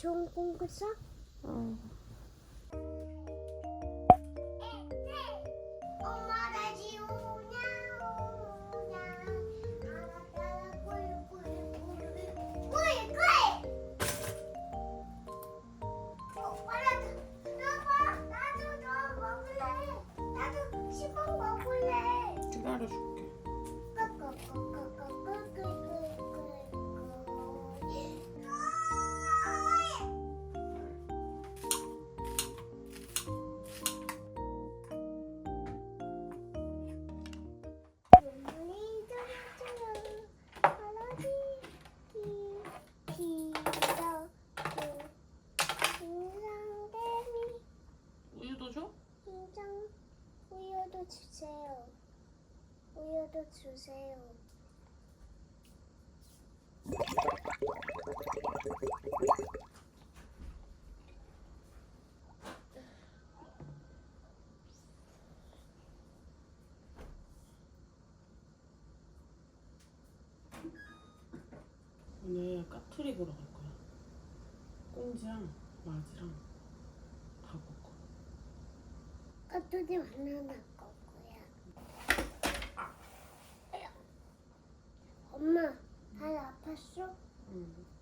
좋은 꿈 꿨어? 주세요. 오늘 까투리 보러 갈 거야. 꽁지랑 마지랑 다 먹고. 까투리 바나나 거고요. 엄마, 발 아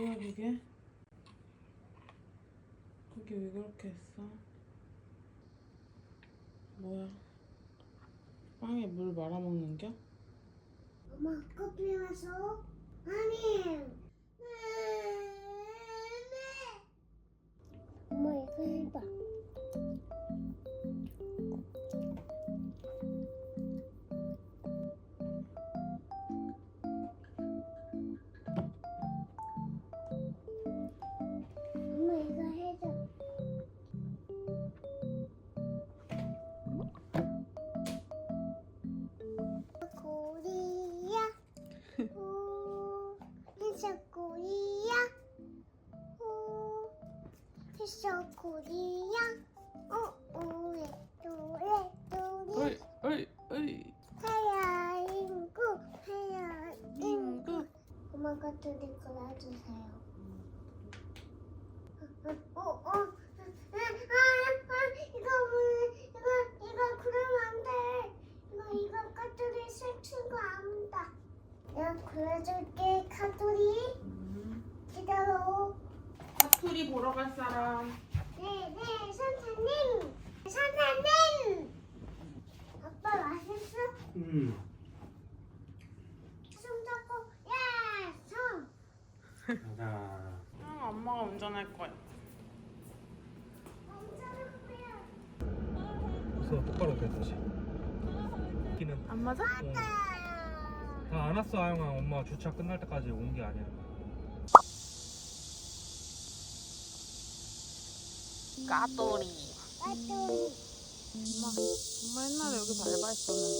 뭐야 그게? 그게 왜 그렇게 했어? 뭐야? 빵에 물 말아먹는 겨? 엄마 커피 마셔? 아니. 코리아 오 해서 코리아 오 오래 또래 또래 어이 어이 어이. 하야 인구 하야 인구. 인구. 엄마가 드릴 거 놔주세요 어, 어, 어. 아, 아, 아, 이거 뭐, 이거, 이거 그러면 안 돼. 이거, 이거 카토리 설치는 거 아니다. 내가 그려줄게, 카토리. 음. 기다려. 사투리 보러 갈 사람 네, 네, 선생님. 선생님. 아빠 맛있어? 음. 손 잡고, 야, 손. 가자. 아, 엄마가 운전할 거야 엄청 거야. 벌써 똑바로 됐지. 키는 안 맞아? 다 안 왔어, 아영아. 엄마 주차 끝날 때까지 온 게 아니야. 까또리 카토리. 엄마 엄마 옛날에 여기서 알바했었는데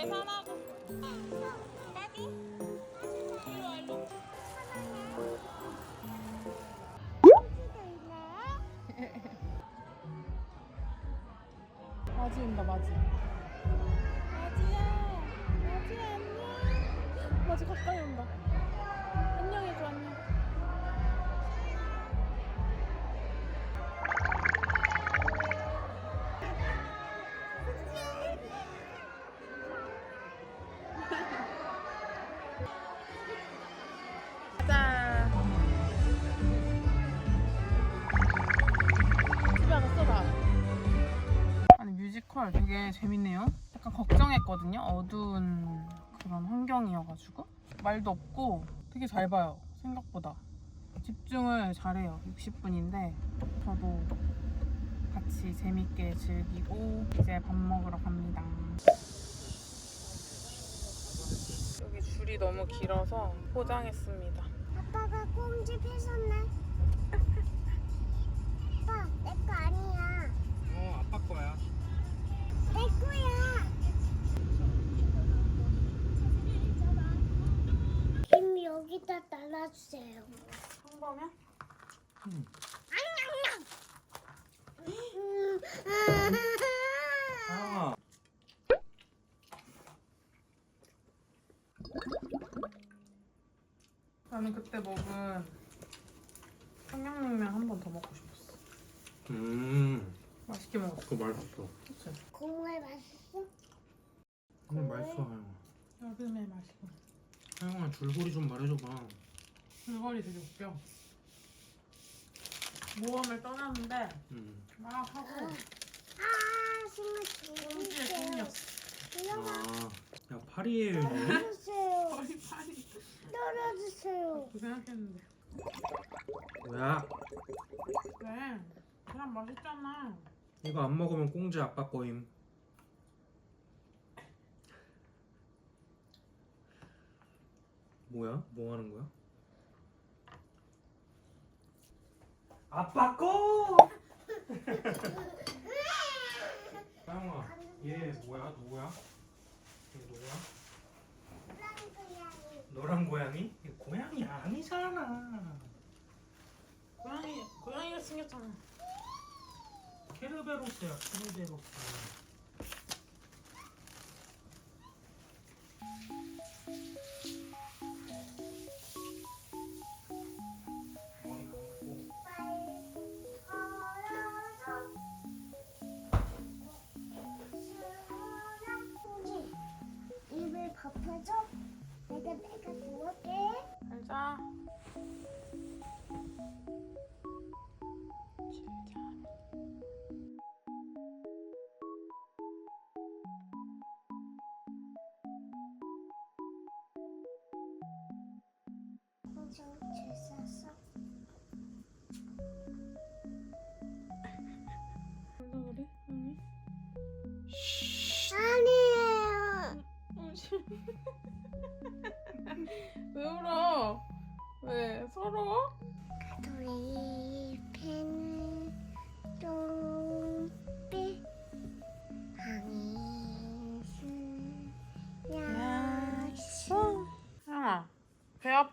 계산하 컬 되게 재밌네요. 약간 걱정했거든요. 어두운 그런 환경이어가지고 말도 없고 되게 잘 봐요. 생각보다 집중을 잘해요. 60분인데 저도 같이 재밌게 즐기고 이제 밥 먹으러 갑니다. 여기 줄이 너무 길어서 포장했습니다. 아빠가 꽁지 뺏었네. 아빠, 내 거 아니야. 어 아빠 거야 내 거야. 김 여기다 달아주세요. 한 거면? 음. 아 나는 그때 먹은 평양냉면 한 번 더 먹고 싶었어. 음 맛있게 먹었어. 그거 맛있어 그치? 국물 맛있어? 근데 맛있어 하영아 여름에 맛있고. 하영아 줄거리 좀 말해줘봐 줄거리 되게 웃겨. 모험을 떠났는데 음. 막 하고 아, 정말 꽁지에. 꽁이었어. 이거만 아야 파리예요 떨어주세요. 거의 파리. 떨어주세요. 그 생각했는데. 뭐야 왜? 그냥 맛있잖아. 이거 안 먹으면 꽁지 아빠 거임 뭐야? 뭐 하는 거야? 아빠 거! 하영아 얘 뭐야? 누구야? 얘 누구야? 너랑 고양이? 얘 고양이 아니잖아 고양이 고양이가 생겼잖아. 케르베로스야 케르베로스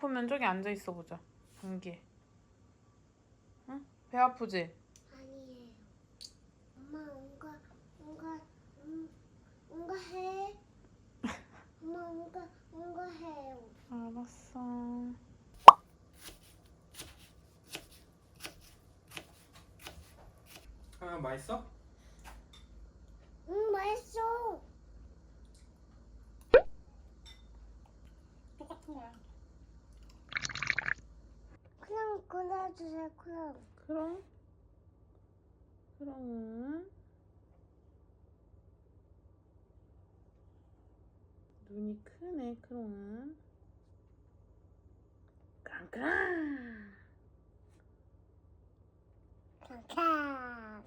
아프면 저기 앉아 있어 보자. 감기에. 응? 배 아프지? 아니에요. 엄마 뭔가 뭔가 음, 뭔가 해. 엄마 뭔가 뭔가 해요. 알았어. 하영 맛있어? 응 맛있어. 똑같은 거야. 그냥 끊어 주세요. 그냥. 그럼? 그럼? 눈이 크네, 그럼. 크랑크랑! 그냥.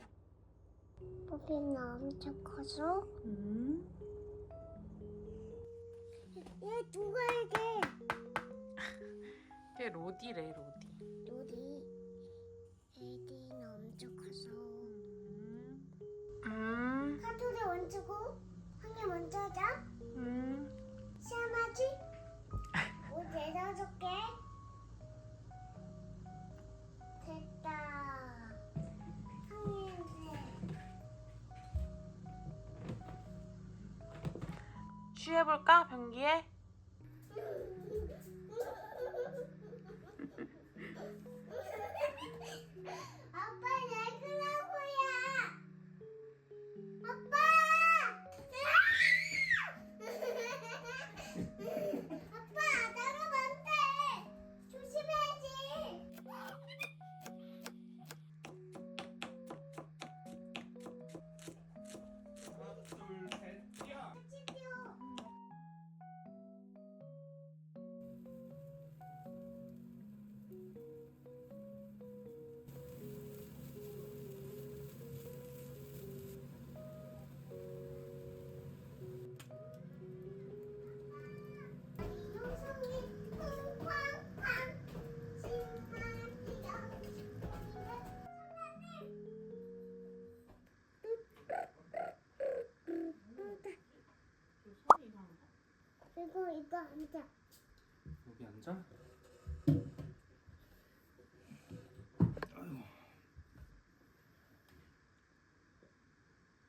뽀삐는 엄청 커서. 음. 얘 누가 이게? 걔 로디래, 로디. 얹고 한개 먼저 자. 음. 시험하지? 옷 내려줄게. 됐다. 성인데. 취해볼까 변기에? 그리고 이거 앉아. 여기 앉아 아이고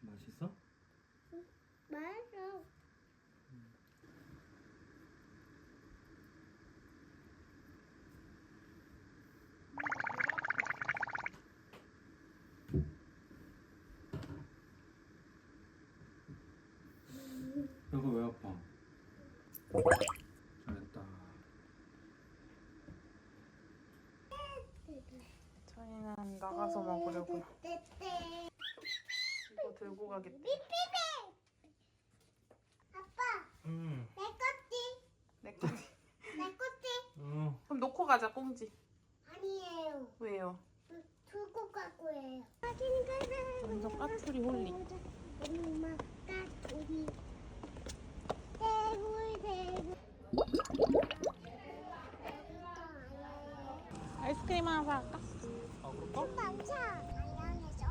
맛있어? 말어. 여기 왜 아파? 잘했다 저희는 나가서 먹으려고요. 떼떼. 이거 들고 가겠다. 삐삐삐. 아빠, 응내 거지. 내 거지. 내 거지. 어. 그럼 놓고 가자 꽁지. 아니에요. 왜요? 들고 갈 거예요. 완전 까투리 홀리. 엄마 까투리. 아이스크림 하나 사갈까? 아 그럴까? 남자 안녕해줘.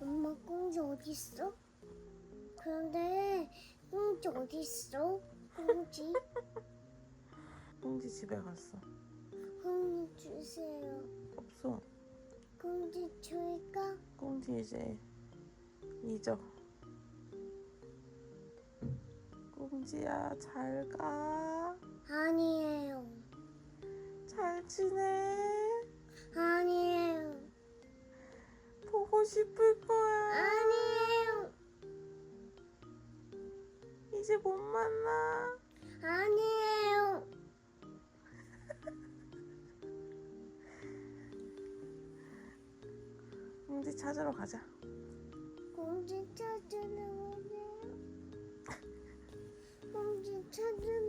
엄마 꽁지 어디 있어? 그런데 꽁지 어디 있어? 꽁지 꽁지 집에 갔어. 꽁지 주세요. 없어. 꽁지 줄까? 꽁지 이제 잊어. 꽁지야 잘 가. 아니에요. 잘 지내. 아니에요. 보고 싶을 거야. 아니에요. 이제 못 만나. 아니에요. 꽁지 찾으러 가자. 꽁지 찾으러 Alexandra